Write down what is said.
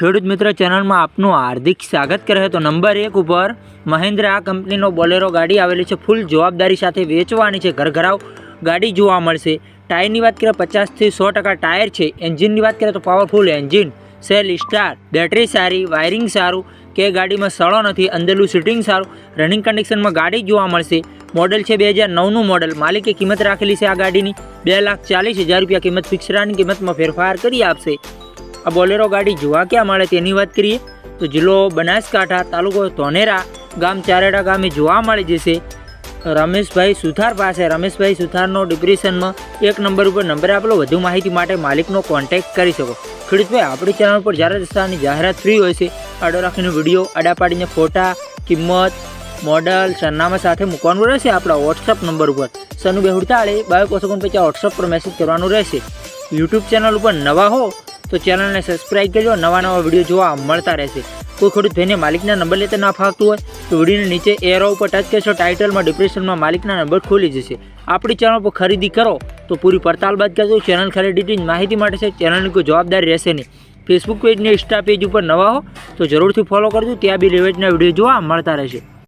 ખેડૂત મિત્ર ચેનલમાં આપનું હાર્દિક સ્વાગત કરે તો નંબર એક ઉપર મહિન્દ્રા કંપનીનો બોલેરો ગાડી આવેલી છે. ફૂલ જવાબદારી સાથે વેચવાની છે. ઘરઘરાવ ગાડી જોવા મળશે. ટાયરની વાત કરીએ, પચાસથી સો ટકા ટાયર છે. એન્જિનની વાત કરીએ તો powerful engine self start battery સારી વાયરિંગ સારું, કે ગાડીમાં સળો નથી, અંદરનું સીટિંગ સારું રનિંગ કન્ડિશનમાં ગાડી જોવા મળશે. મોડલ છે બે હજાર નવનું મોડલ માલિકે કિંમત રાખેલી છે આ ગાડીની. બે લાખ ચાલીસ હજાર રૂપિયા કિંમત ફિક્સરાની કિંમતમાં ફેરફાર કરી આપશે. આ બોલેરો ગાડી જોવા ક્યાં મળે તેની વાત કરીએ? તો જિલ્લો બનાસકાંઠા તાલુકો ધોનેરા ગામ ચારેડા ગામે જોવા મળી જશે. રમેશભાઈ સુથાર પાસે, રમેશભાઈ સુથારનો ડિપ્રેશનમાં એક નંબર ઉપર નંબર આપેલો. વધુ માહિતી માટે માલિકનો કોન્ટેક્ટ કરી શકો. ખેડૂતભાઈ, આપણી ચેનલ પર જ્યારે રસ્તાની જાહેરાત ફ્રી હોય છે, આડો રાખીને વીડિયો આડા પાડીને ફોટા, કિંમત, મોડલ, સરનામા સાથે મૂકવાનું રહેશે આપણા વોટ્સઅપ નંબર ઉપર. સનુ બેહુડતાળે, બાવીસ ઓસોગણ પછી વોટ્સઅપ પર મેસેજ કરવાનું રહેશે. યુટ્યુબ ચેનલ ઉપર નવા હો તો ચેનલને સબસ્ક્રાઈબ કરજો, નવા નવા વીડિયો જોવા મળતા રહેશે. કોઈ ખેડૂત ભાઈને માલિકના નંબર લેતા ના ફાવતું હોય, તો વિડીયોની નીચે એરો ઉપર ટચ કરશો ટાઇટલમાં ડિપ્રેશનમાં માલિકના નંબર ખોલી જશે. આપણી ચેનલ પર ખરીદી કરો, તો પૂરી પડતાલ બાદ કરજો. ચેનલ ખરીદીની માહિતી માટે છે ચેનલની કોઈ જવાબદારી રહેશે નહીં. ફેસબુક પેજ ને ઇન્સ્ટા પેજ ઉપર નવા હો, તો જરૂરથી ફોલો કરજો, ત્યાં બી લેવેજના વીડિયો જોવા મળતા રહેશે.